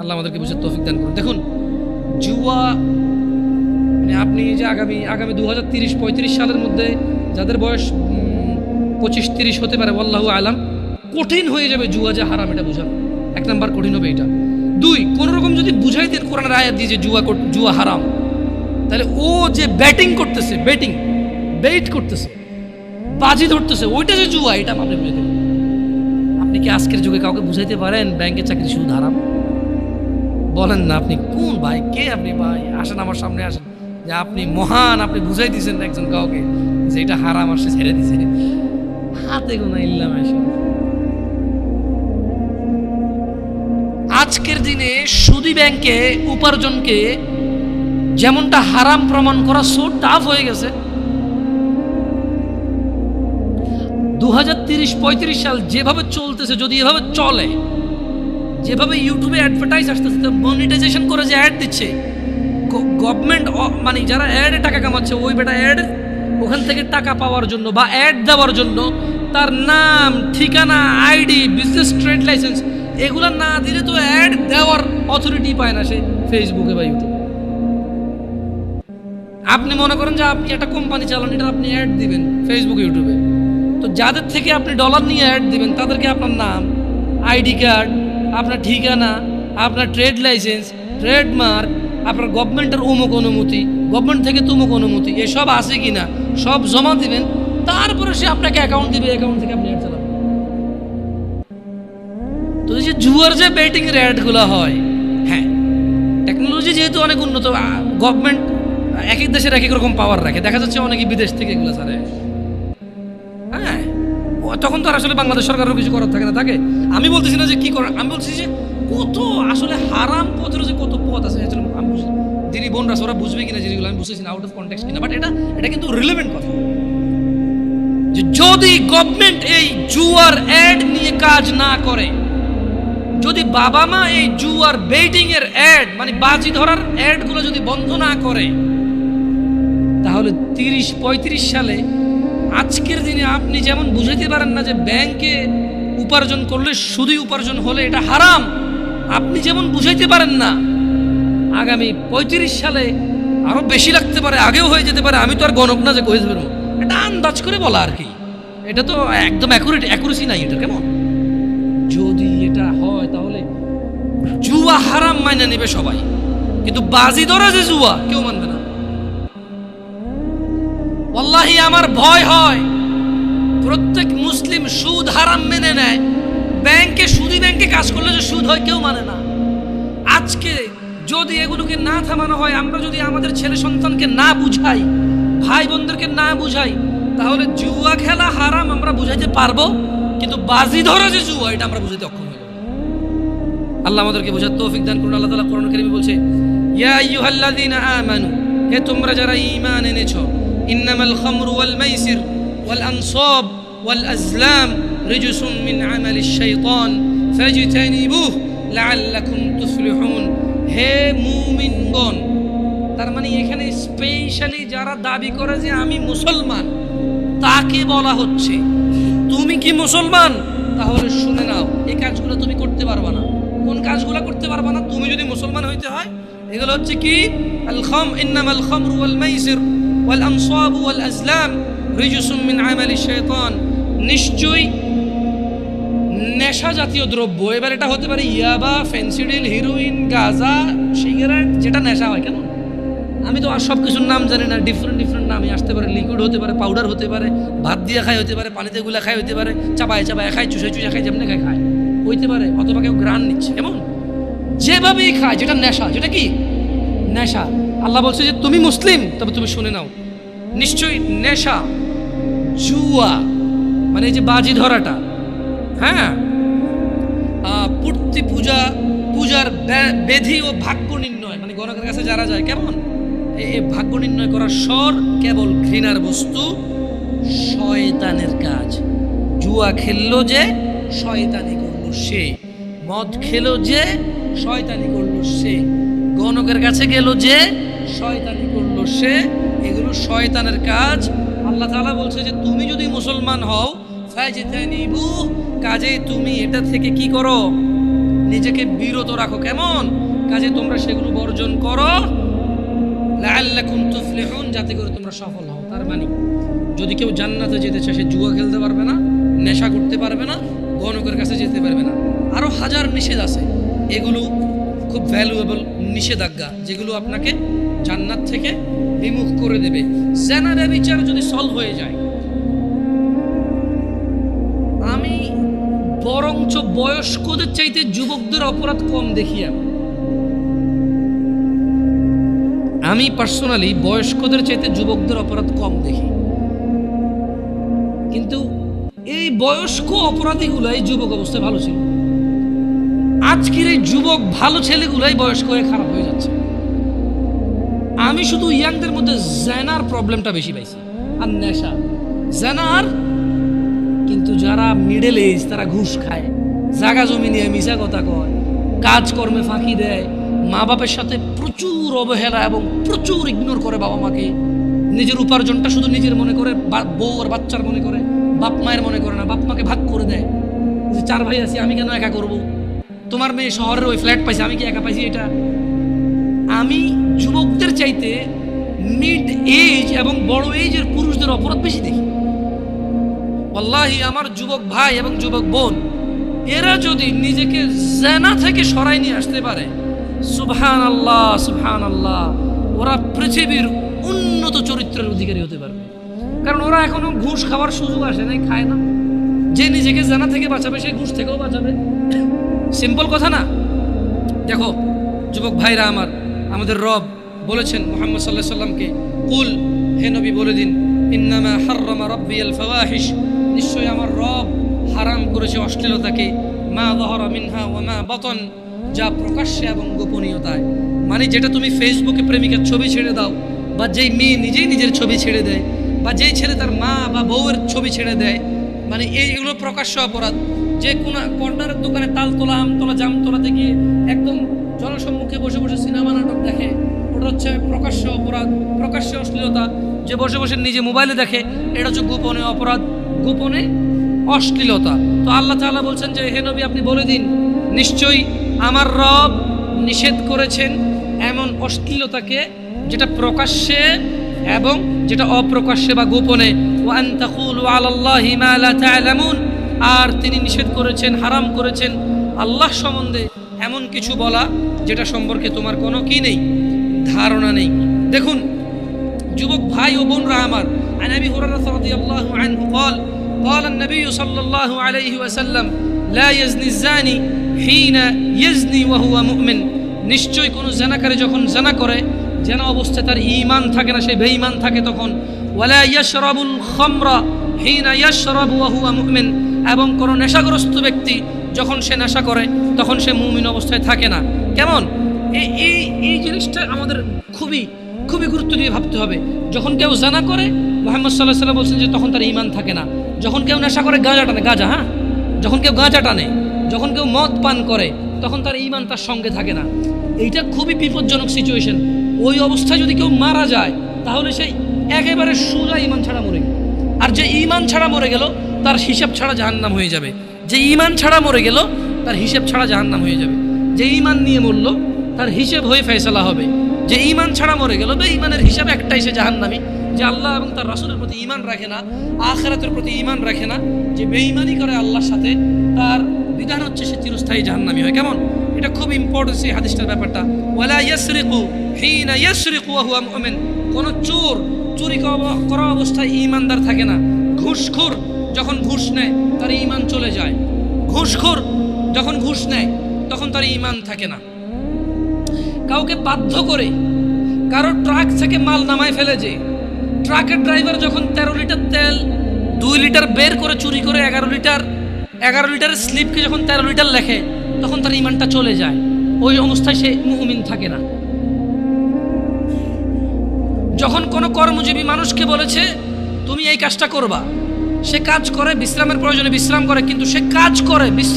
আল্লাহ আমাদেরকে বুঝে তৌফিক দান করুন। দেখুন, জুয়া মানে আপনি যে আগামী আগামী দু হাজার তিরিশ, পঁয়ত্রিশ সালের মধ্যে যাদের বয়স পঁচিশ, তিরিশ হতে পারে আল্লাহ আলাম, কঠিন হয়ে যাবে জুয়া যে হারাম, এটা বুঝান এক নাম্বার কঠিন হবে এটা। দুই, কোন রকম যদি বুঝাই দেন কোরআনের আয়াত দিয়ে যে জুয়া জুয়া হারাম, তাহলে ও যে ব্যাটিং করতেছে, ব্যাটিং বেট করতেছে, বাজি ধরতেছে, ওইটা যে জুয়া, এটা আপনি বুঝে দেবেন আপনি কি আজকের যুগে কাউকে বুঝাইতে পারেন, ব্যাংকের চাকরি সুদ হারাম? বলেন না আপনি কোন ভাই, কে আপনি ভাই? আসেন আমার সামনে, আসেন। যে আপনি মহান, আপনি বুঝাই দিয়েছেন একজন কাউকে যে এটা হারাম, আর সে ছেড়ে দিছে হাতে গোনা ইল্লাম আজকের দিনে সুদি ব্যাংকে উপার্জনকে যেমনটা হারাম প্রমাণ করা সো টাফ হয়ে গেছে। দু হাজার তিরিশ পঁয়ত্রিশ সাল যেভাবে চলতেছে, যদি এভাবে চলে যেভাবে ইউটিউবে অ্যাডভার্টাইজ আসতেছে মনিটাইজেশন করে যে অ্যাড দিচ্ছে গভর্নমেন্ট মানে যারা অ্যাডে টাকা কামাচ্ছে, ওই বেটা অ্যাড ওখান থেকে টাকা পাওয়ার জন্য বা অ্যাড দেওয়ার জন্য তার নাম, ঠিকানা আইডি বিজনেস ট্রেড লাইসেন্স এগুলো না দিলে তো অ্যাড দেওয়ার অথরিটি পায় না সে ফেসবুকে বা ইউটিউবে আপনি মনে করেন যে আপনি একটা কোম্পানি চালান, এটা আপনি অ্যাড দিবেন ফেসবুক ইউটিউবে তো যাদের থেকে আপনি ডলার নিয়ে অ্যাড দিবেন, তাদেরকে আপনার নাম আইডি কার্ড আপনার ঠিকানা, আপনার ট্রেড লাইসেন্স ট্রেডমার্ক আপনার গভর্নমেন্টের অমুক অনুমতি গভর্নমেন্ট থেকে তুমুক অনুমতি, এসব আছে কি না সব জমা দিবেন, তারপরে সে আপনাকে অ্যাকাউন্ট দিবে অ্যাকাউন্ট থেকে আপনি চালাবেন। তো যে জুয়ার যে বেটিং অ্যাডগুলো হয় হ্যাঁ টেকনোলজি যেহেতু অনেক উন্নত গভর্নমেন্ট এক এক দেশের এক এক রকম পাওয়ার রাখে, দেখা যাচ্ছে অনেকে বিদেশ থেকে এগুলো ছাড়ে। তখন তো আসলে বাংলাদেশ সরকারের কিছু করার থাকে না, থাকে? আমি বলতেছি না যে কি করার, আমি বলছি যে কত আসলে হারাম পথের যে কত পথ আছে, আসলে আমি যিনি বোনরা ওরা বুঝবে কিনা জিনিসগুলো, আমি বুঝতেছি না আউট অফ কন্টেক্স কিনা বাট এটা এটা কিন্তু রিলেভেন্ট কথা। যে যদি গভর্নমেন্ট এই জুয়ার অ্যাড নিয়ে কাজ না করে, যদি বাবা মা এই জুয়ার বেটিং এর অ্যাড মানে বাজি ধরার অ্যাডগুলো যদি বন্ধ না করে, তাহলে তিরিশ পঁয়ত্রিশ সালে আজকের দিনে আপনি যেমন বুঝাইতে পারেন না যে ব্যাংকে উপার্জন করলে শুধুই উপার্জন হলে এটা হারাম, আপনি যেমন বুঝাইতে পারেন না, আগামী পঁয়ত্রিশ সালে আরও বেশি লাগতে পারে, আগেও হয়ে যেতে পারে, আমি তো আর গণক না যে কয়ে দেবেন এটা আন্দাজ করে বলা আর কি। এটা তো একদম অ্যাকুরেট অ্যাকুরেসি নাই এটা, কেমন? যদি এটা হয় তাহলে জুয়া হারাম মাইনে নেবে সবাই। কিন্তু বাজি ধরা যে জুয়া, কেউ মানবে না আমার ভয় হয়। প্রত্যেক মুসলিম সুদ হারাম মেনে নেয়। ব্যাংকে, সুদি ব্যাংকে কাজ করলে যে সুদ হয়, কেউ মানে না। আজকে যদি এগুলোকে না থামানো হয়, আমরা যদি আমাদের ছেলে সন্তানকে না বুঝাই, ভাই বোনদেরকে না বুঝাই, তাহলে জুয়া খেলা হারাম আমরা বুঝাইতে পারব, কিন্তু বাজি ধরা যে জুয়া, এটা আমরা বুঝাইতে অক্ষম হয়ে আল্লাহ আমাদেরকে বোঝার তৌফিক দান করুন। আল্লাহ তাআলা কোরআন কারীমে বলছে, ইয়া আইয়ুহাল্লাযীনা আমানু হে তোমরা যারা ঈমান এনেছো ইন্নামাল খামরু ওয়াল মাইসির ওয়াল আনসাব ওয়াল আজলাম রিজসুম মিন আমালিশ শাইতান ফাজতানিবুহ লাআল্লাকুম তুফলিহুন হে মুমিনগণ, তার মানে এখানে স্পেশালি যারা দাবি করে যে আমি মুসলমান, তাকে বলা হচ্ছে। তুমি কি মুসলমান? তাহলে শুনে নাও, এই কাজগুলো তুমি করতে পারবা না। কোন কাজগুলো করতে পারবা না? তুমি যদি মুসলমান হইতে হয়, এগুলো হচ্ছে কি? আল খাম ইন্নামাল খামরু ওয়াল মাইসির ওয়াল আনসাব ওয়াল আজলাম রিজসুম মিন আমালি শাইতান নিশ্চয়ই নেশা জাতীয় দ্রব্য, এবার এটা হতে পারে ইয়াবা, ফেন্সিডিল, হিরোইন, গাঁজা, সিগারেট, যেটা নেশা হয় আমি তো আর সব কিছুর নাম জানি না ডিফারেন্ট ডিফারেন্ট নামে আসতে পারে লিকুইড হতে পারে পাউডার হতে পারে, ভাত দিয়ে খাই হতে পারে, পানিতে গুলা খাই হতে পারে, চাপায় চাপায় খায় চুষে চুষে খায়, যেমনি খায় খায়। হইতে পারে, অথবা কেউ গ্রান নিচ্ছে এমন যেভাবেই খায়, যেটা নেশা, যেটা কি? নেশা। আল্লাহ বলছে যে, তুমি মুসলিম, তবে তুমি শুনে নাও। নিশ্চয়ই নেশা, জুয়া মানে এই যে বাজি ধরাটা হ্যাঁ? পূর্তি পূজা, পূজার বেধি ও ভাগ্য নির্ণয় মানে গণকের কাছে যারা যায়, কেমন? এই ভাগ্য নির্ণয় করার স্বর কেবল ঘৃণার বস্তু, শয়তানের কাজ। জুয়া খেললো যে, শয়তানি করল সে। মদ খেলো যে, শয়তানি করল সে। গণকের কাছে গেল যে, শয়তানি করল সে। এগুলো শয়তানের কাজ। আল্লাহ তালা বলছে যে, তুমি যদি মুসলমান হও ফাজতানিবু কাজে তুমি এটা থেকে কি করো? নিজেকে বিরত রাখো। কেমন? কাজে তোমরা সেগুলো বর্জন করো। যাতে করে তোমরা সফল হও। তার মানে যদি কেউ জান্নাতে যেতে চায়, সে জুয়া খেলতে পারবে না, নেশা করতে পারবে না, গণকের কাছে যেতে পারবে না। আরও হাজার নিষেধ আছে। এগুলো খুব ভ্যালুয়েবল নিষেধাজ্ঞা, যেগুলো আপনাকে জান্নাত থেকে বিমুখ করে দেবে। জেনারে বিচার যদি সলভ হয়ে যায়, আমি বরঞ্চ বয়স্কদের চাইতে যুবকদের অপরাধ কম দেখি আমি। আমি পার্সোনালি বয়স্কদের চাইতে যুবকদের অপরাধ কম দেখি। কিন্তু এই বয়স্ক অপরাধীগুলাই যুবক অবস্থায় ভালো ছিল। আজকের এই যুবক ভালো ছেলেগুলাই বয়স্ক হয়ে খারাপ হয়ে যাচ্ছে। আমি শুধু ইয়াংদের মধ্যে জেনার প্রবলেমটা বেশি পাইছি, আর নেশা। জেনার, কিন্তু যারা মিডল এজ তারা ঘুষ খায়। জাগা জমি নিয়ে মিশা কথা কয়, কাজকর্মে ফাঁকি দেয় মা বাপের সাথে প্রচুর অবহেলা এবং প্রচুর ইগনোর করে বাবা মাকে নিজের উপার্জনটা শুধু নিজের মনে করে বউ আর বাচ্চার মনে করে, বাপ মায়ের মনে করে না, বাপ মাকে ভাগ করে দেয়। যে চার ভাই আছি, আমি কেন একা করব? তোমার মেয়ে শহরের ওই ফ্ল্যাট পাইছে, আমি কি একা পাইছি এটা? আমি যুবকদের চাইতে মিড এজ এবং বড় এজের পুরুষদের অপরাধ বেশি দেখি। আল্লাহি আমার যুবক ভাই এবং যুবক বোন, এরা যদি নিজেকে জেনা থেকে সরাই নিয়ে আসতে পারে সুবহান আল্লাহ সুবহান আল্লাহ ওরা পৃথিবীর উন্নত চরিত্রের অধিকারী হতে পারবে। কারণ ওরা এখনও ঘুষ খাওয়ার সুযোগ আসে নাই, খায় না। যে নিজেকে জানা থেকে বাঁচাবে, সে ঘুষ থেকেও বাঁচাবে। সিম্পল কথা না? দেখো, যুবক ভাইরা আমার আমাদের রব বলেছেন মোহাম্মদ সাল্লাহ সাল্লামকে, কুল, হে নবী, বলে দিন, ইন্নামা হাররামা রব্বি আল ফাওয়াহিশ। নিশ্চয়ই আমার রব হারাম করেছে অশ্লীলতাকে। মা দহরা মিনহা ওয়া মা বতন, যা প্রকাশ্যে এবং গোপনীয়তায়। মানে যেটা তুমি ফেসবুকে প্রেমিকার ছবি ছেড়ে দাও, বা যেই মেয়ে নিজেই নিজের ছবি ছেড়ে দেয়, বা যেই ছেলে তার মা বা বউয়ের ছবি ছেড়ে দেয় মানে এই এগুলো প্রকাশ্য অপরাধ। যে কোনো কর্নারের দোকানে তালতলা আমতলা জামতলাতে গিয়ে একদম জনসম্মুখে বসে বসে সিনেমা নাটক দেখে। ওটা হচ্ছে প্রকাশ্য অপরাধ, প্রকাশ্য অশ্লীলতা। যে বসে বসে নিজে মোবাইলে দেখে, এটা হচ্ছে গোপনে অপরাধ, গোপনে অশ্লীলতা। তো আল্লাহ তাআলা বলছেন যে, হে নবী, আপনি বলে দিন, নিশ্চয়ই আমার রব নিষেধ করেছেন এমন অশ্লীলতাকে যেটা প্রকাশ্যে এবং যেটা অপ্রকাশ্যে বা গোপনে। আর তিনি নিষেধ করেছেন, হারাম করেছেন। আল্লাহ সম্বন্ধে এমন কিছু বলা যেটা সম্পর্কে তোমার কোনো কি নেই ধারণা নেই দেখুন যুবক ভাই ও বোনরা আমার عن ابي هريره رضي الله عنه قال قال النبي صلى الله عليه وسلم لا يزني الزاني حين يزني وهو مؤمن নিশ্চয় কোনো জেনাকারে যখন জেনা করে জেনা অবস্থায় তার ঈমান থাকে না সে বেঈমান থাকে তখন ওয়ালা ইয়াশরাবুল খামরা হিনা ইয়াশরাবু ওয়া হুয়া মুমিন এবং কোনো নেশাগ্রস্ত ব্যক্তি যখন সে নেশা করে, তখন সে মুমিন অবস্থায় থাকে না। কেমন? এই এই এই জিনিসটা আমাদের খুবই খুবই গুরুত্ব দিয়ে ভাবতে হবে। যখন কেউ জানা করে, মোহাম্মদ সাল্লাহ সাল্লাম বলছেন যে তখন তার ইমান থাকে না। যখন কেউ নেশা করে, গাঁজা টানে, গাঁজা হ্যাঁ? যখন কেউ গাঁজা টানে, যখন কেউ মদ পান করে, তখন তার ইমান তার সঙ্গে থাকে না। এইটা খুবই বিপজ্জনক সিচুয়েশন ওই অবস্থায় যদি কেউ মারা যায়, তাহলে সেই একেবারে সোজা ইমান ছাড়া মরে গেল। আর যে ইমান ছাড়া মরে গেল, তার হিসাব ছাড়া জাহান্নাম হয়ে যাবে। যে ইমান ছাড়া মরে গেল, তার হিসাব ছাড়া জাহান্নাম হয়ে যাবে। যে ইমান নিয়ে মরল, তার হিসেব হয়ে ফেসলা হবে। যে ইমান ছাড়া মরে গেল বে ইমানের হিসাব একটাই, সে জাহান্নামি। যে আল্লাহ এবং তার রাসুলের প্রতি ইমান রাখে না, আখেরাতের প্রতি ইমান রাখে না, যে বেঈমানি করে আল্লাহর সাথে, তার বিধান হচ্ছে সে চিরস্থায়ী জাহান্নামি হয়। কেমন? এটা খুব ইম্পর্টেন্ট সেই হাদিসটার ব্যাপারটা। ওয়ালা ইয়াসরিকু হিনা ইয়াসরিকু ওয়া হুয়া কোন চোর চুরি করা অবস্থায় ইমানদার থাকে না। ঘুষখোর যখন ঘুষ নেয়, তার ইমান চলে যায়। ঘুষখোর যখন ঘুষ নেয়, তখন তার ইমান থাকে না। কাউকে বাধ্য করে কারও ট্রাক থেকে মাল নামায় ফেলে যে, ট্রাকের ড্রাইভার যখন তেরো লিটার তেল, দুই লিটার বের করে চুরি করে এগারো লিটার, এগারো লিটারের স্লিপকে যখন তেরো লিটার লেখে, তখন তার ইমানটা চলে যায়। ওই অবস্থায় সে মুমিন থাকে না। যখন কোনো কর্মজীবী মানুষকে বলেছে, তুমি এই কাজটা করবা। সে কাজ করে বিশ্রামের প্রয়োজনে বিশ্রাম করে কিন্তু সে কাজ করে বিশ্রাম